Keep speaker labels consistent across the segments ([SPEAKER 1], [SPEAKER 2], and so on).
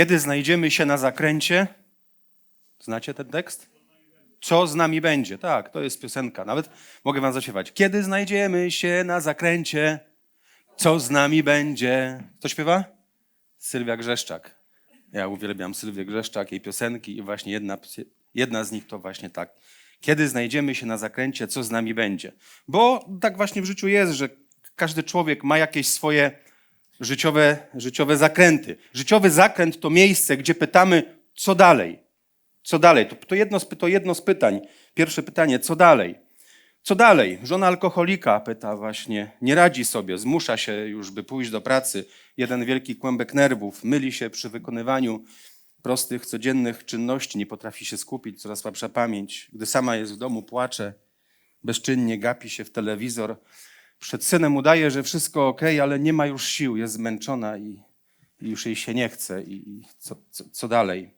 [SPEAKER 1] Kiedy znajdziemy się na zakręcie, znacie ten tekst? Co z nami będzie? Tak, to jest piosenka. Nawet mogę wam zaśpiewać. Kiedy znajdziemy się na zakręcie, co z nami będzie? Kto śpiewa? Sylwia Grzeszczak. Ja uwielbiam Sylwię Grzeszczak, jej piosenki i właśnie jedna, jedna z nich to właśnie tak. Kiedy znajdziemy się na zakręcie, co z nami będzie? Bo tak właśnie w życiu jest, że każdy człowiek ma jakieś swoje życiowe, życiowe zakręty. Życiowy zakręt to miejsce, gdzie pytamy, co dalej? Co dalej? To, to, jedno, to jedno z pytań. Pierwsze pytanie, co dalej? Co dalej? Żona alkoholika pyta właśnie, nie radzi sobie, zmusza się już, by pójść do pracy. Jeden wielki kłębek nerwów, myli się przy wykonywaniu prostych, codziennych czynności, nie potrafi się skupić, coraz słabsza pamięć. Gdy sama jest w domu, płacze, bezczynnie gapi się w telewizor. Przed synem udaje, że wszystko ok, ale nie ma już sił, jest zmęczona i, i już jej się nie chce. I, i co, co, co dalej?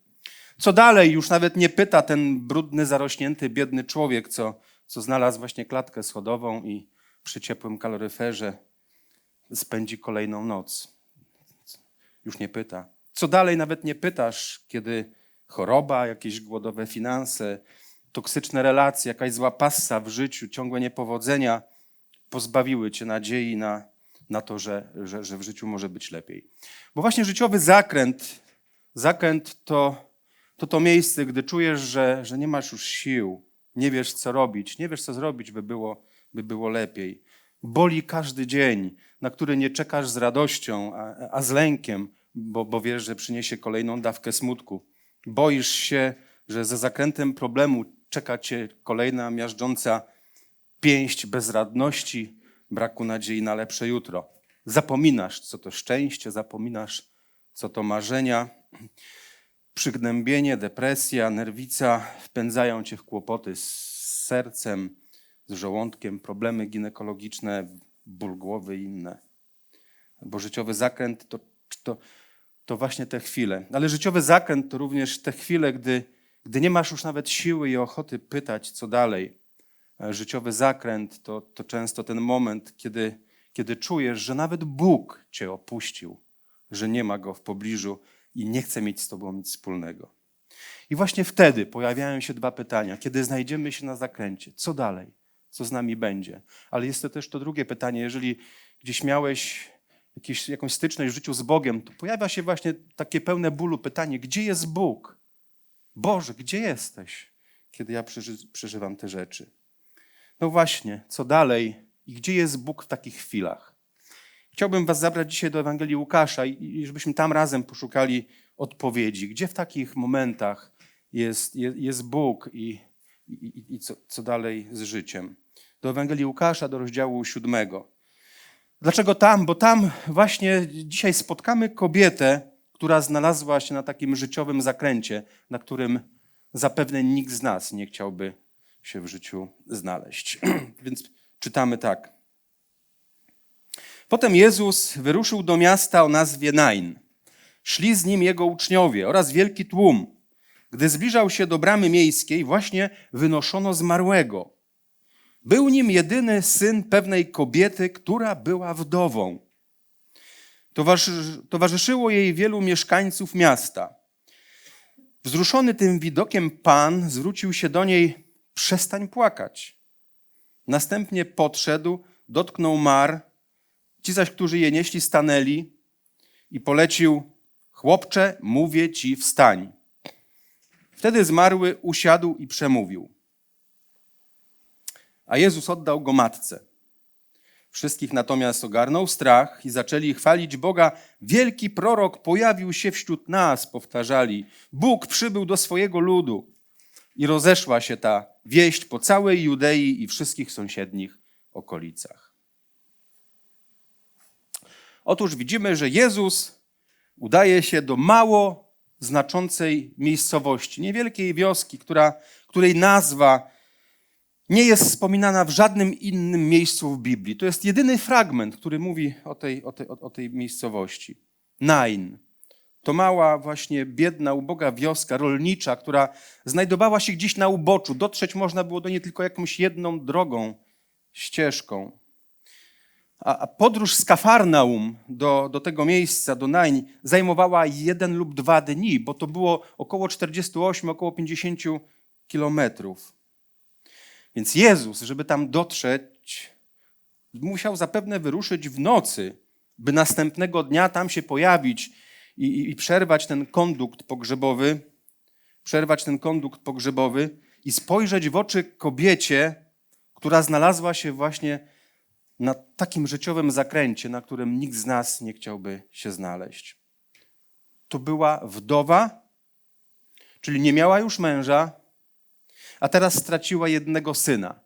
[SPEAKER 1] Co dalej? Już nawet nie pyta ten brudny, zarośnięty, biedny człowiek, co, co znalazł właśnie klatkę schodową i przy ciepłym kaloryferze spędzi kolejną noc. Już nie pyta. Co dalej? Nawet nie pytasz, kiedy choroba, jakieś głodowe finanse, toksyczne relacje, jakaś zła passa w życiu, ciągłe niepowodzenia pozbawiły cię nadziei na, na to, że, że, że w życiu może być lepiej. Bo właśnie życiowy zakręt, zakręt to, to to miejsce, gdy czujesz, że, że nie masz już sił, nie wiesz co robić, nie wiesz co zrobić, by było, by było lepiej. Boli każdy dzień, na który nie czekasz z radością, a, a z lękiem, bo, bo wiesz, że przyniesie kolejną dawkę smutku. Boisz się, że za zakrętem problemu czeka cię kolejna miażdżąca pięść bezradności, braku nadziei na lepsze jutro. Zapominasz, co to szczęście, zapominasz, co to marzenia. Przygnębienie, depresja, nerwica wpędzają cię w kłopoty z sercem, z żołądkiem, problemy ginekologiczne, ból głowy i inne. Bo życiowy zakręt to, to, to właśnie te chwile. Ale życiowy zakręt to również te chwile, gdy, gdy nie masz już nawet siły i ochoty pytać, co dalej. E, Życiowy zakręt to, to często ten moment, kiedy, kiedy czujesz, że nawet Bóg cię opuścił, że nie ma go w pobliżu i nie chce mieć z tobą nic wspólnego. I właśnie wtedy pojawiają się dwa pytania. Kiedy znajdziemy się na zakręcie, co dalej? Co z nami będzie? Ale jest to też to drugie pytanie. Jeżeli gdzieś miałeś jakieś, jakąś styczność w życiu z Bogiem, to pojawia się właśnie takie pełne bólu pytanie, gdzie jest Bóg? Boże, gdzie jesteś, kiedy ja przeży, przeżywam te rzeczy? No właśnie, co dalej i gdzie jest Bóg w takich chwilach? Chciałbym Was zabrać dzisiaj do Ewangelii Łukasza i, żebyśmy tam razem poszukali odpowiedzi. Gdzie w takich momentach jest, jest, jest Bóg i, i, i co, co dalej z życiem? Do Ewangelii Łukasza, do rozdziału siódmego. Dlaczego tam? Bo tam właśnie dzisiaj spotkamy kobietę, która znalazła się na takim życiowym zakręcie, na którym zapewne nikt z nas nie chciałby się w życiu znaleźć. Więc czytamy tak. Potem Jezus wyruszył do miasta o nazwie Nain. Szli z nim jego uczniowie oraz wielki tłum. Gdy zbliżał się do bramy miejskiej, właśnie wynoszono zmarłego. Był nim jedyny syn pewnej kobiety, która była wdową. Towarzyszy, towarzyszyło jej wielu mieszkańców miasta. Wzruszony tym widokiem Pan zwrócił się do niej: Przestań płakać. Następnie podszedł, dotknął mar. Ci zaś, którzy je nieśli, stanęli i polecił: Chłopcze, mówię ci, wstań. Wtedy zmarły usiadł i przemówił. A Jezus oddał go matce. Wszystkich natomiast ogarnął strach i zaczęli chwalić Boga. Wielki prorok pojawił się wśród nas, powtarzali. Bóg przybył do swojego ludu. I rozeszła się ta wieść po całej Judei i wszystkich sąsiednich okolicach. Otóż widzimy, że Jezus udaje się do mało znaczącej miejscowości, niewielkiej wioski, która, której nazwa nie jest wspominana w żadnym innym miejscu w Biblii. To jest jedyny fragment, który mówi o tej, o tej, o tej miejscowości. Nain. To mała, właśnie biedna, uboga wioska rolnicza, która znajdowała się gdzieś na uboczu. Dotrzeć można było do niej tylko jakąś jedną drogą, ścieżką. A podróż z Kafarnaum do, do tego miejsca, do Nań, zajmowała jeden lub dwa dni, bo to było około 48, około 50 kilometrów. Więc Jezus, żeby tam dotrzeć, musiał zapewne wyruszyć w nocy, by następnego dnia tam się pojawić i, i, przerwać ten kondukt pogrzebowy, przerwać ten kondukt pogrzebowy i spojrzeć w oczy kobiecie, która znalazła się właśnie na takim życiowym zakręcie, na którym nikt z nas nie chciałby się znaleźć. To była wdowa, czyli nie miała już męża, a teraz straciła jednego syna.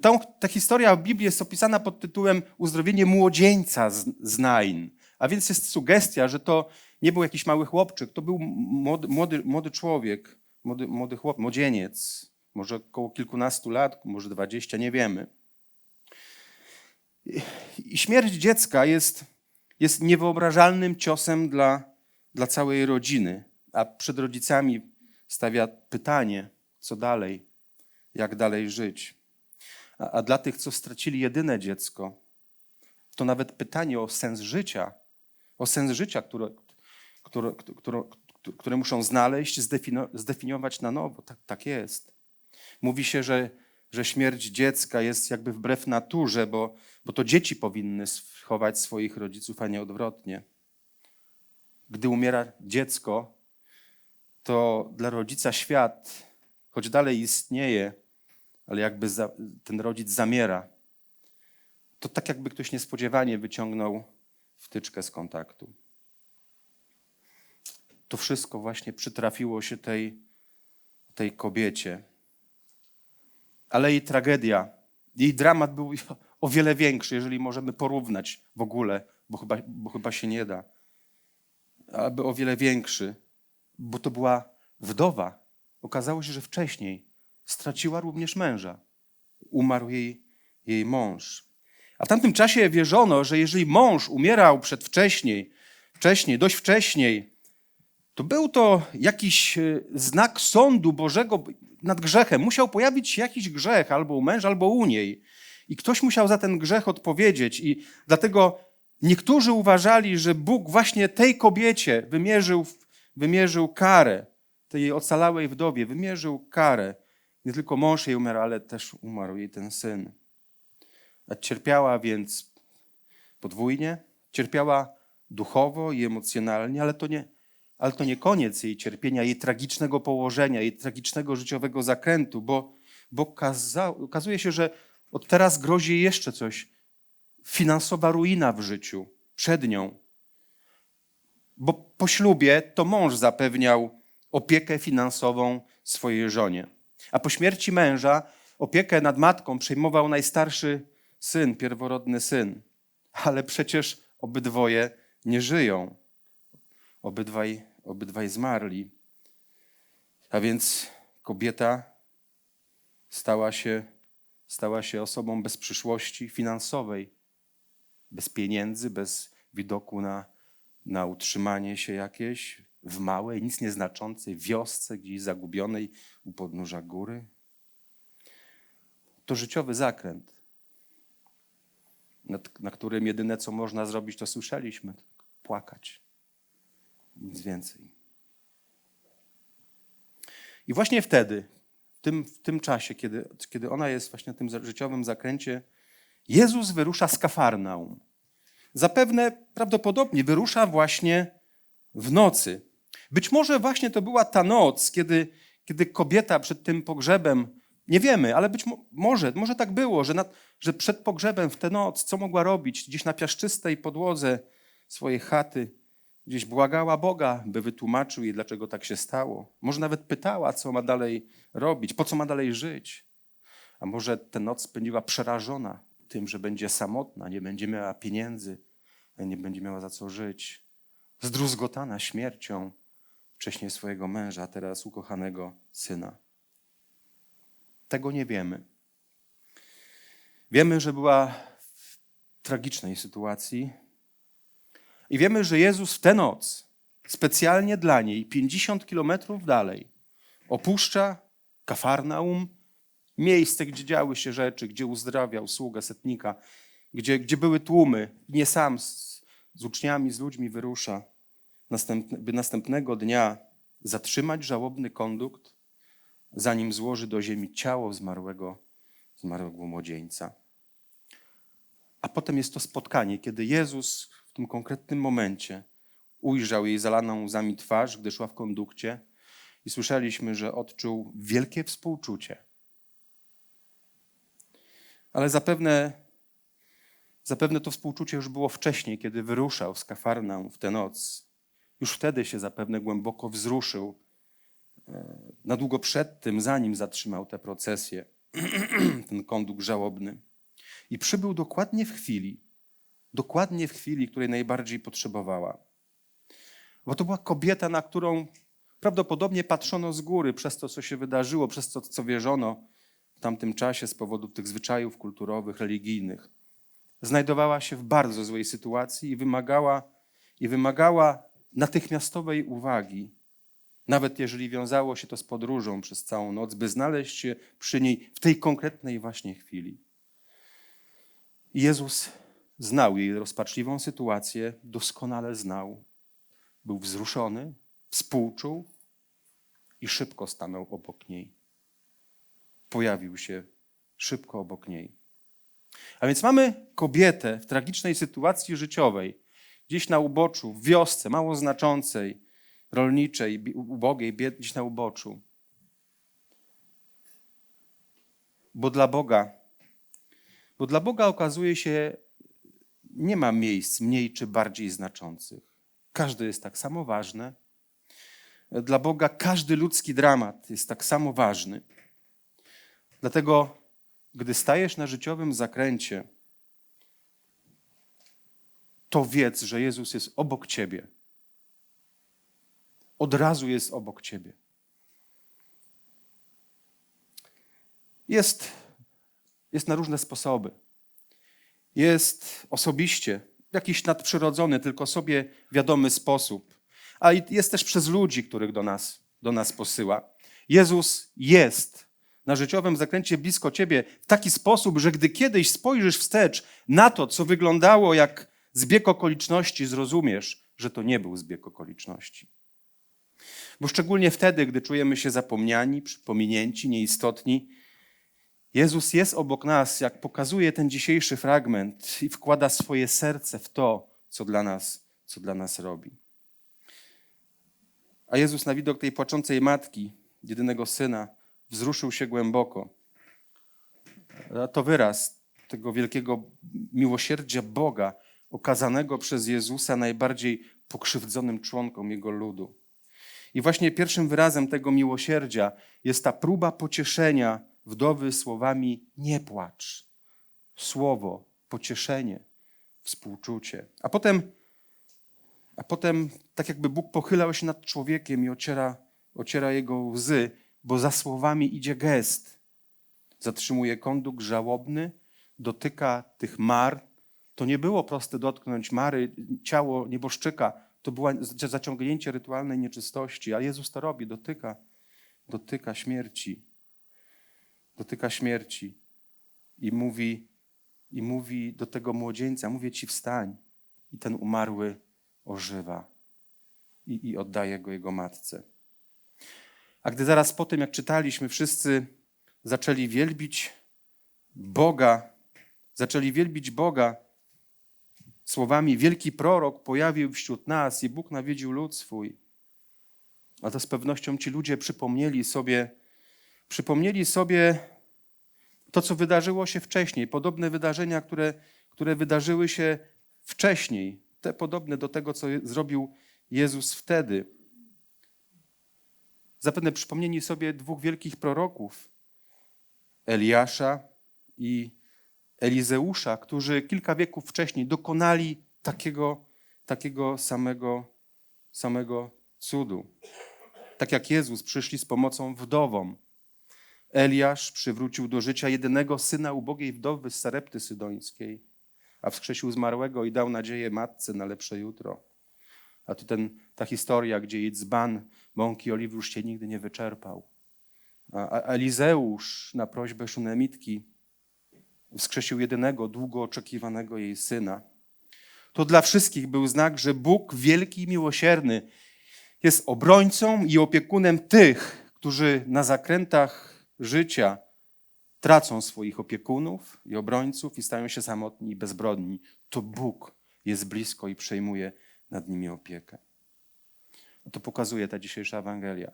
[SPEAKER 1] Ta, ta historia w Biblii jest opisana pod tytułem Uzdrowienie młodzieńca z, z Nain. A więc jest sugestia, że to nie był jakiś mały chłopczyk, to był młody, młody, młody człowiek, młody, młody chłop, młodzieniec, może około kilkunastu lat, może dwadzieścia, nie wiemy. I śmierć dziecka jest, jest niewyobrażalnym ciosem dla, dla całej rodziny, a przed rodzicami stawia pytanie, co dalej, jak dalej żyć. A, a dla tych, co stracili jedyne dziecko, to nawet pytanie o sens życia, o sens życia, które, które, które, które muszą znaleźć, zdefiniować na nowo. Tak, tak jest. Mówi się, że, że śmierć dziecka jest jakby wbrew naturze, bo, bo to dzieci powinny chować swoich rodziców, a nie odwrotnie. Gdy umiera dziecko, to dla rodzica świat, choć dalej istnieje, ale jakby za, ten rodzic zamiera. To tak jakby ktoś niespodziewanie wyciągnął wtyczkę z kontaktu. To wszystko właśnie przytrafiło się tej, tej kobiecie. Ale jej tragedia, jej dramat był o wiele większy, jeżeli możemy porównać w ogóle, bo chyba, bo chyba się nie da. Aby o wiele większy, bo to była wdowa. Okazało się, że wcześniej straciła również męża. Umarł jej, jej mąż. A w tamtym czasie wierzono, że jeżeli mąż umierał przedwcześnie, wcześniej, dość wcześniej, to był to jakiś e, znak sądu Bożego nad grzechem. Musiał pojawić się jakiś grzech albo u męża, albo u niej. I ktoś musiał za ten grzech odpowiedzieć. I dlatego niektórzy uważali, że Bóg właśnie tej kobiecie wymierzył, wymierzył karę, tej ocalałej wdowie, wymierzył karę. Nie tylko mąż jej umarł, ale też umarł jej ten syn. Cierpiała więc podwójnie, cierpiała duchowo i emocjonalnie, ale to nie, ale to nie koniec jej cierpienia, jej tragicznego położenia, jej tragicznego życiowego zakrętu, bo, bo kaza, okazuje się, że od teraz grozi jeszcze coś. Finansowa ruina w życiu przed nią. Bo po ślubie to mąż zapewniał opiekę finansową swojej żonie. A po śmierci męża opiekę nad matką przejmował najstarszy syn, pierworodny syn. Ale przecież obydwoje nie żyją. Obydwaj, obydwaj zmarli. A więc kobieta stała się, stała się osobą bez przyszłości finansowej, bez pieniędzy, bez widoku na, na utrzymanie się jakieś w małej, nic nieznaczącej wiosce gdzieś zagubionej u podnóża góry. To życiowy zakręt, na którym jedyne co można zrobić, to słyszeliśmy płakać. Nic więcej. I właśnie wtedy, w tym, w tym czasie, kiedy, kiedy ona jest właśnie na tym życiowym zakręcie, Jezus wyrusza z Kafarnaum. Zapewne prawdopodobnie wyrusza właśnie w nocy. Być może właśnie to była ta noc, kiedy, kiedy kobieta przed tym pogrzebem, nie wiemy, ale być mo może, może tak było, że, nad, że przed pogrzebem w tę noc, co mogła robić? Gdzieś na piaszczystej podłodze swojej chaty, gdzieś błagała Boga, by wytłumaczył jej, dlaczego tak się stało. Może nawet pytała, co ma dalej robić, po co ma dalej żyć. A może tę noc spędziła przerażona tym, że będzie samotna, nie będzie miała pieniędzy, nie będzie miała za co żyć. Zdruzgotana śmiercią wcześniej swojego męża, teraz ukochanego syna. Tego nie wiemy. Wiemy, że była w tragicznej sytuacji, i wiemy, że Jezus w tę noc, specjalnie dla niej, 50 kilometrów dalej, opuszcza Kafarnaum, miejsce, gdzie działy się rzeczy, gdzie uzdrawiał sługę setnika gdzie, gdzie były tłumy. Nie sam z, z uczniami, z ludźmi wyrusza, następne, by następnego dnia zatrzymać żałobny kondukt, zanim złoży do ziemi ciało zmarłego, zmarłego młodzieńca. A potem jest to spotkanie, kiedy Jezus w tym konkretnym momencie ujrzał jej zalaną łzami twarz, gdy szła w kondukcie i słyszeliśmy, że odczuł wielkie współczucie. Ale zapewne, zapewne to współczucie już było wcześniej, kiedy wyruszał z Kafarnaum w tę noc. Już wtedy się zapewne głęboko wzruszył, e, na długo przed tym, zanim zatrzymał tę procesję, ten kondukt żałobny. I przybył dokładnie w chwili, dokładnie w chwili, której najbardziej potrzebowała. Bo to była kobieta, na którą prawdopodobnie patrzono z góry przez to, co się wydarzyło, przez to, co wierzono w tamtym czasie z powodu tych zwyczajów kulturowych, religijnych. Znajdowała się w bardzo złej sytuacji i wymagała, i wymagała natychmiastowej uwagi, nawet jeżeli wiązało się to z podróżą przez całą noc, by znaleźć się przy niej w tej konkretnej właśnie chwili. Jezus znał jej rozpaczliwą sytuację, doskonale znał. Był wzruszony, współczuł i szybko stanął obok niej. Pojawił się szybko obok niej. A więc mamy kobietę w tragicznej sytuacji życiowej, gdzieś na uboczu, w wiosce mało znaczącej, rolniczej, ubogiej, gdzieś na uboczu. Bo dla Boga, bo dla Boga okazuje się, nie ma miejsc mniej czy bardziej znaczących. Każde jest tak samo ważne. Dla Boga każdy ludzki dramat jest tak samo ważny. Dlatego, gdy stajesz na życiowym zakręcie, to wiedz, że Jezus jest obok ciebie. Od razu jest obok ciebie. Jest, jest na różne sposoby. Jest osobiście, jakiś nadprzyrodzony, tylko sobie wiadomy sposób. A jest też przez ludzi, których do nas, do nas posyła. Jezus jest na życiowym zakręcie blisko ciebie w taki sposób, że gdy kiedyś spojrzysz wstecz na to, co wyglądało jak zbieg okoliczności, zrozumiesz, że to nie był zbieg okoliczności. Bo szczególnie wtedy, gdy czujemy się zapomniani, pominięci, nieistotni, Jezus jest obok nas, jak pokazuje ten dzisiejszy fragment i wkłada swoje serce w to, co dla nas, co dla nas robi. A Jezus na widok tej płaczącej matki, jedynego syna, wzruszył się głęboko. A to wyraz tego wielkiego miłosierdzia Boga, okazanego przez Jezusa najbardziej pokrzywdzonym członkom Jego ludu. I właśnie pierwszym wyrazem tego miłosierdzia jest ta próba pocieszenia wdowy słowami nie płacz. Słowo, pocieszenie, współczucie. A potem, a potem tak jakby Bóg pochylał się nad człowiekiem i ociera, ociera jego łzy, bo za słowami idzie gest. Zatrzymuje kondukt żałobny, dotyka tych mar, to nie było proste dotknąć Mary, ciało nieboszczyka. To było zaciągnięcie rytualnej nieczystości, a Jezus to robi, dotyka, dotyka śmierci. Dotyka śmierci i mówi, i mówi do tego młodzieńca, mówię ci wstań. I ten umarły ożywa i, i oddaje go jego matce. A gdy zaraz po tym, jak czytaliśmy, wszyscy zaczęli wielbić Boga, zaczęli wielbić Boga, słowami wielki prorok pojawił wśród nas i Bóg nawiedził lud swój. A to z pewnością ci ludzie przypomnieli sobie, przypomnieli sobie to, co wydarzyło się wcześniej, podobne wydarzenia, które, które wydarzyły się wcześniej, te podobne do tego, co zrobił Jezus wtedy. Zapewne przypomnieli sobie dwóch wielkich proroków, Eliasza i Elizeusza, którzy kilka wieków wcześniej dokonali takiego, takiego samego, samego cudu. Tak jak Jezus przyszli z pomocą wdowom. Eliasz przywrócił do życia jedynego syna ubogiej wdowy z Sarepty Sydońskiej, a wskrzesił zmarłego i dał nadzieję matce na lepsze jutro. A tu ten, ta historia, gdzie jej dzban mąki oliwy już się nigdy nie wyczerpał. A Elizeusz na prośbę Szunemitki wskrzesił jedynego, długo oczekiwanego jej syna. To dla wszystkich był znak, że Bóg wielki i miłosierny jest obrońcą i opiekunem tych, którzy na zakrętach życia tracą swoich opiekunów i obrońców i stają się samotni i bezbrodni. To Bóg jest blisko i przejmuje nad nimi opiekę. To pokazuje ta dzisiejsza Ewangelia.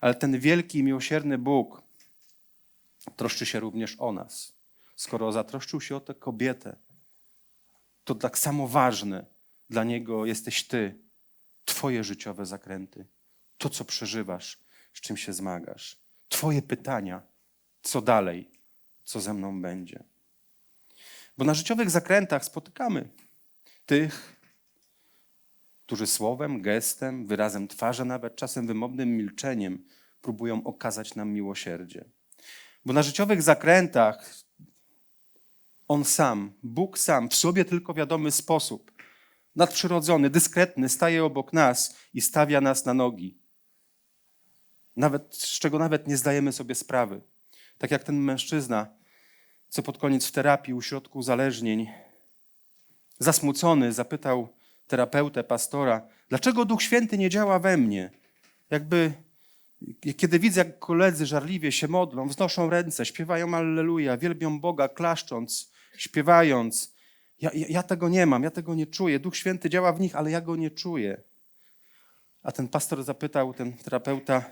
[SPEAKER 1] Ale ten wielki i miłosierny Bóg troszczy się również o nas. Skoro zatroszczył się o tę kobietę, to tak samo ważne dla Niego jesteś Ty, Twoje życiowe zakręty, to, co przeżywasz, z czym się zmagasz, Twoje pytania, co dalej, co ze mną będzie. Bo na życiowych zakrętach spotykamy tych, którzy słowem, gestem, wyrazem twarzy, nawet czasem wymownym milczeniem próbują okazać nam miłosierdzie. Bo na życiowych zakrętach On sam, Bóg sam, w sobie tylko wiadomy sposób, nadprzyrodzony, dyskretny, staje obok nas i stawia nas na nogi. Nawet, z czego nawet nie zdajemy sobie sprawy. Tak jak ten mężczyzna, co pod koniec w terapii u środku uzależnień, zasmucony, zapytał terapeutę, pastora, dlaczego Duch Święty nie działa we mnie? Jakby, kiedy widzę, jak koledzy żarliwie się modlą, wznoszą ręce, śpiewają Alleluja, wielbią Boga, klaszcząc, śpiewając. Ja, ja, ja tego nie mam, ja tego nie czuję. Duch Święty działa w nich, ale ja go nie czuję. A ten pastor zapytał, ten terapeuta,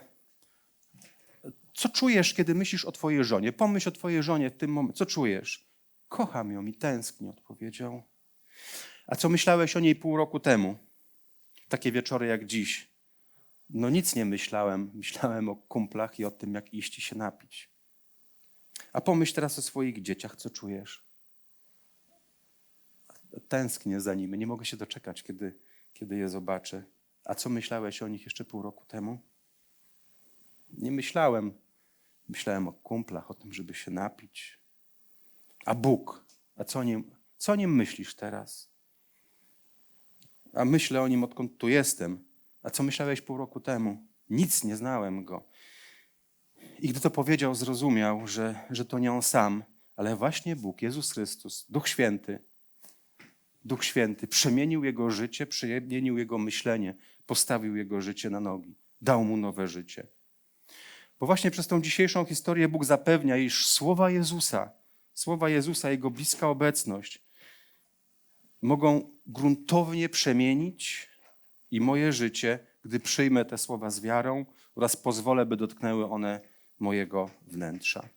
[SPEAKER 1] co czujesz, kiedy myślisz o twojej żonie? Pomyśl o twojej żonie w tym momencie. Co czujesz? Kocham ją i tęsknię, odpowiedział. A co myślałeś o niej pół roku temu? Takie wieczory jak dziś. No nic nie myślałem. Myślałem o kumplach i o tym, jak iść i się napić. A pomyśl teraz o swoich dzieciach, co czujesz? Tęsknię za nimi, nie mogę się doczekać, kiedy, kiedy je zobaczę. A co myślałeś o nich jeszcze pół roku temu? Nie myślałem. Myślałem o kumplach, o tym, żeby się napić. A Bóg, a co o nim, co o nim myślisz teraz? A myślę o nim, odkąd tu jestem. A co myślałeś pół roku temu? Nic nie znałem go. I gdy to powiedział, zrozumiał, że, że to nie on sam, ale właśnie Bóg, Jezus Chrystus, Duch Święty, Duch Święty przemienił jego życie, przemienił jego myślenie, postawił jego życie na nogi, dał mu nowe życie. Bo właśnie przez tą dzisiejszą historię Bóg zapewnia, iż słowa Jezusa, słowa Jezusa, Jego bliska obecność mogą gruntownie przemienić i moje życie, gdy przyjmę te słowa z wiarą oraz pozwolę, by dotknęły one mojego wnętrza.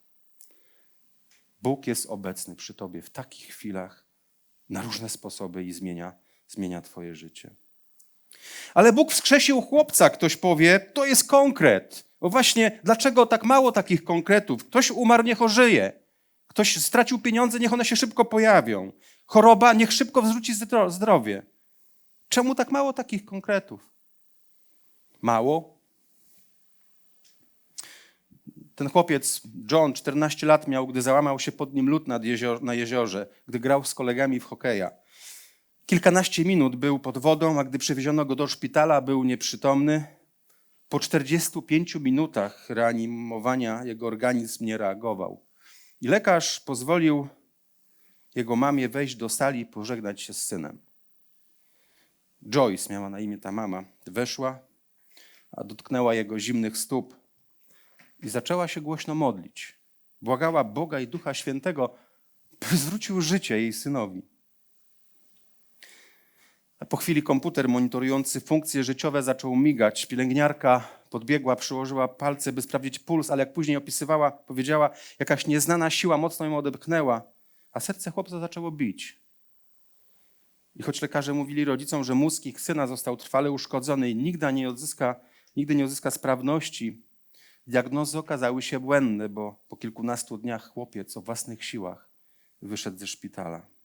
[SPEAKER 1] Bóg jest obecny przy Tobie w takich chwilach na różne sposoby i zmienia, zmienia Twoje życie. Ale Bóg wskrzesił chłopca, ktoś powie, to jest konkret. Bo właśnie dlaczego tak mało takich konkretów? Ktoś umarł, niech ożyje. Ktoś stracił pieniądze, niech one się szybko pojawią. Choroba, niech szybko wzrzuci zdrowie. Czemu tak mało takich konkretów? Mało? Ten chłopiec, John, 14 lat miał, gdy załamał się pod nim lód nad jezior, na jeziorze, gdy grał z kolegami w hokeja. Kilkanaście minut był pod wodą, a gdy przewieziono go do szpitala, był nieprzytomny. Po 45 minutach reanimowania jego organizm nie reagował. I lekarz pozwolił jego mamie wejść do sali i pożegnać się z synem. Joyce miała na imię ta mama. Weszła, a dotknęła jego zimnych stóp i zaczęła się głośno modlić. Błagała Boga i Ducha Świętego, by zwrócił życie jej synowi. Po chwili komputer monitorujący funkcje życiowe zaczął migać. Pielęgniarka podbiegła, przyłożyła palce, by sprawdzić puls, ale jak później opisywała, powiedziała, jakaś nieznana siła mocno ją odepchnęła, a serce chłopca zaczęło bić. I choć lekarze mówili rodzicom, że mózg ich syna został trwale uszkodzony i nigdy nie odzyska, nigdy nie odzyska sprawności, diagnozy okazały się błędne, bo po kilkunastu dniach chłopiec o własnych siłach wyszedł ze szpitala.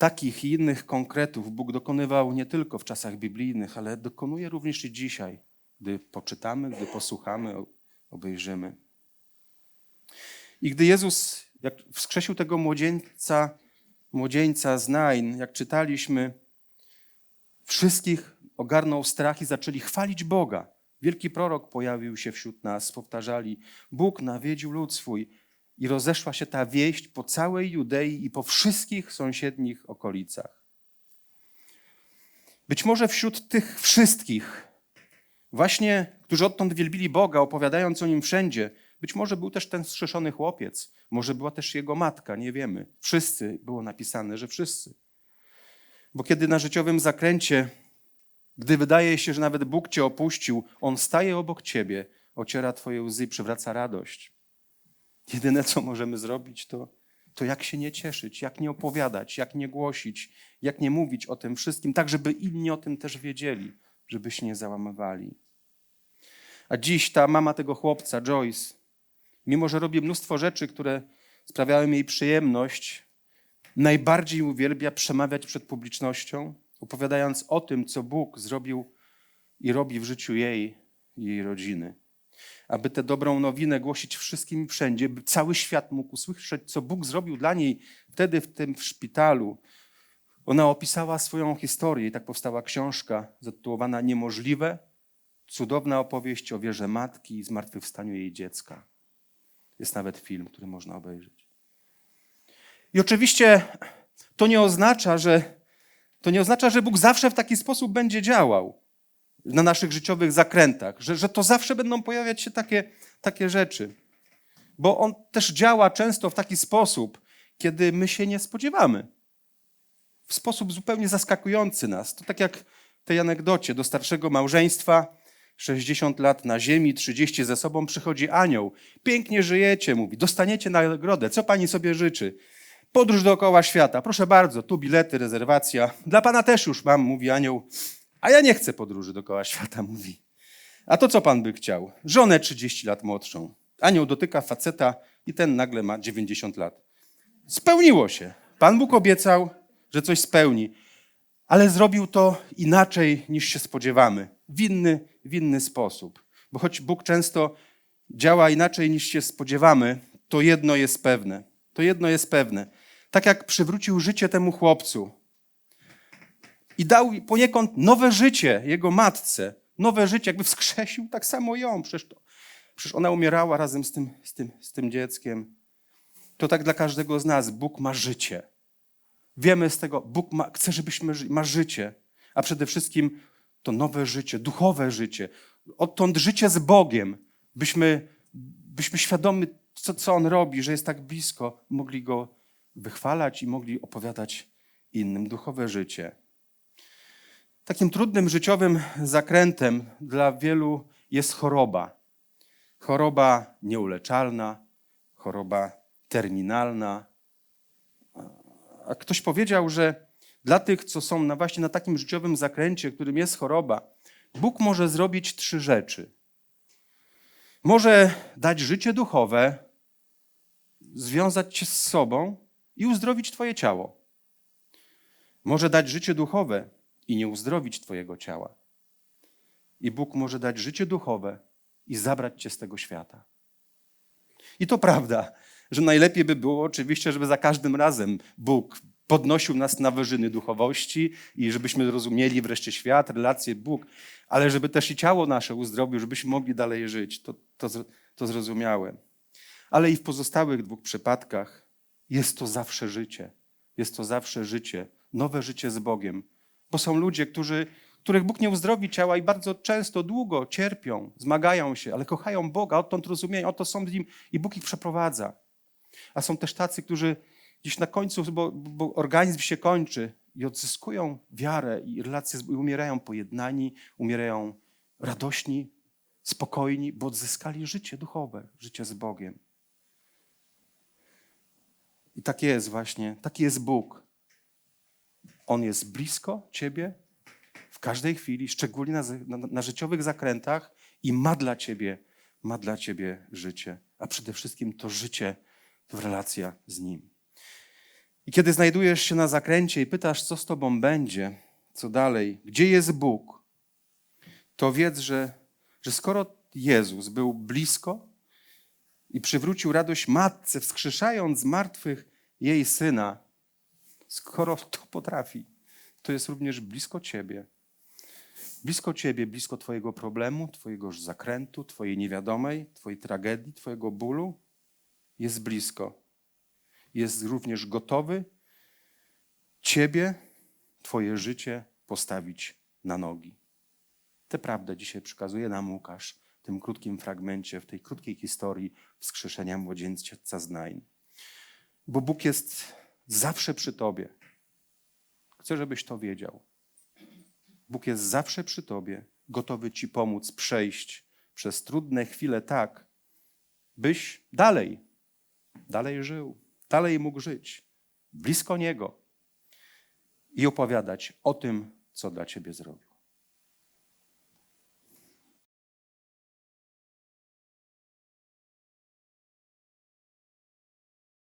[SPEAKER 1] Takich i innych konkretów Bóg dokonywał nie tylko w czasach biblijnych, ale dokonuje również i dzisiaj, gdy poczytamy, gdy posłuchamy, obejrzymy. I gdy Jezus, jak wskrzesił tego młodzieńca, młodzieńca z Nain, jak czytaliśmy, wszystkich ogarnął strach i zaczęli chwalić Boga. Wielki prorok pojawił się wśród nas, powtarzali, Bóg nawiedził lud swój. I rozeszła się ta wieść po całej Judei i po wszystkich sąsiednich okolicach. Być może wśród tych wszystkich, właśnie, którzy odtąd wielbili Boga, opowiadając o nim wszędzie, być może był też ten strzeszony chłopiec, może była też jego matka, nie wiemy. Wszyscy było napisane, że wszyscy. Bo kiedy na życiowym zakręcie, gdy wydaje się, że nawet Bóg cię opuścił, on staje obok ciebie, ociera twoje łzy i przywraca radość. Jedyne, co możemy zrobić, to, to jak się nie cieszyć, jak nie opowiadać, jak nie głosić, jak nie mówić o tym wszystkim, tak żeby inni o tym też wiedzieli, żeby się nie załamywali. A dziś ta mama tego chłopca, Joyce, mimo że robi mnóstwo rzeczy, które sprawiają jej przyjemność, najbardziej uwielbia przemawiać przed publicznością, opowiadając o tym, co Bóg zrobił i robi w życiu jej i jej rodziny. Aby tę dobrą nowinę głosić wszystkim i wszędzie, by cały świat mógł usłyszeć, co Bóg zrobił dla niej wtedy w tym w szpitalu. Ona opisała swoją historię i tak powstała książka zatytułowana Niemożliwe, cudowna opowieść o wierze matki i zmartwychwstaniu jej dziecka. Jest nawet film, który można obejrzeć. I oczywiście to nie oznacza, że to nie oznacza, że Bóg zawsze w taki sposób będzie działał na naszych życiowych zakrętach, że, że to zawsze będą pojawiać się takie, takie rzeczy. Bo On też działa często w taki sposób, kiedy my się nie spodziewamy. W sposób zupełnie zaskakujący nas. To tak jak w tej anegdocie do starszego małżeństwa, 60 lat na ziemi, 30 ze sobą, przychodzi anioł. Pięknie żyjecie, mówi, dostaniecie nagrodę. Co pani sobie życzy? Podróż dookoła świata. Proszę bardzo, tu bilety, rezerwacja. Dla pana też już mam, mówi anioł. A ja nie chcę podróży dookoła świata, mówi. A to co pan by chciał? Żonę 30 lat młodszą. Anioł dotyka faceta i ten nagle ma 90 lat. Spełniło się. Pan Bóg obiecał, że coś spełni, ale zrobił to inaczej niż się spodziewamy. W inny, w inny sposób. Bo choć Bóg często działa inaczej niż się spodziewamy, to jedno jest pewne. To jedno jest pewne. Tak jak przywrócił życie temu chłopcu i dał poniekąd nowe życie jego matce, nowe życie, jakby wskrzesił tak samo ją. Przecież, to, przecież ona umierała razem z tym, z, tym, z tym dzieckiem. To tak dla każdego z nas. Bóg ma życie. Wiemy z tego, Bóg ma, chce, żebyśmy ży, ma życie, a przede wszystkim to nowe życie, duchowe życie. Odtąd życie z Bogiem, byśmy, byśmy świadomi, co, co On robi, że jest tak blisko, mogli Go wychwalać i mogli opowiadać innym duchowe życie. Takim trudnym życiowym zakrętem dla wielu jest choroba. Choroba nieuleczalna, choroba terminalna. A ktoś powiedział, że dla tych, co są na właśnie na takim życiowym zakręcie, którym jest choroba, Bóg może zrobić trzy rzeczy. Może dać życie duchowe, związać cię z sobą i uzdrowić twoje ciało. Może dać życie duchowe i nie uzdrowić twojego ciała. I Bóg może dać życie duchowe i zabrać cię z tego świata. I to prawda, że najlepiej by było oczywiście, żeby za każdym razem Bóg podnosił nas na wyżyny duchowości i żebyśmy rozumieli wreszcie świat, relacje Bóg, ale żeby też i ciało nasze uzdrowił, żebyśmy mogli dalej żyć. To, to, to zrozumiałe. Ale i w pozostałych dwóch przypadkach jest to zawsze życie. Jest to zawsze życie, nowe życie z Bogiem. Bo są ludzie, którzy, których Bóg nie uzdrowi ciała i bardzo często, długo cierpią, zmagają się, ale kochają Boga, odtąd rozumieją, oto są z Nim i Bóg ich przeprowadza. A są też tacy, którzy gdzieś na końcu, bo, bo organizm się kończy i odzyskują wiarę i relacje, i umierają pojednani, umierają radośni, spokojni, bo odzyskali życie duchowe, życie z Bogiem. I tak jest właśnie, taki jest Bóg. On jest blisko ciebie w każdej chwili, szczególnie na, na, na życiowych zakrętach i ma dla ciebie, ma dla ciebie życie. A przede wszystkim to życie w relacja z Nim. I kiedy znajdujesz się na zakręcie i pytasz, co z tobą będzie, co dalej, gdzie jest Bóg, to wiedz, że, że skoro Jezus był blisko i przywrócił radość matce, wskrzeszając z martwych jej syna, skoro to potrafi, to jest również blisko ciebie. Blisko ciebie, blisko twojego problemu, twojego zakrętu, twojej niewiadomej, twojej tragedii, twojego bólu jest blisko. Jest również gotowy Ciebie, Twoje życie postawić na nogi. Tę prawdę dzisiaj przekazuje nam Łukasz w tym krótkim fragmencie, w tej krótkiej historii wskrzeszenia młodzieńca z Nain. Bo Bóg jest zawsze przy Tobie. Chcę, żebyś to wiedział. Bóg jest zawsze przy Tobie, gotowy Ci pomóc przejść przez trudne chwile tak, byś dalej, dalej żył, dalej mógł żyć, blisko Niego i opowiadać o tym, co dla Ciebie zrobił.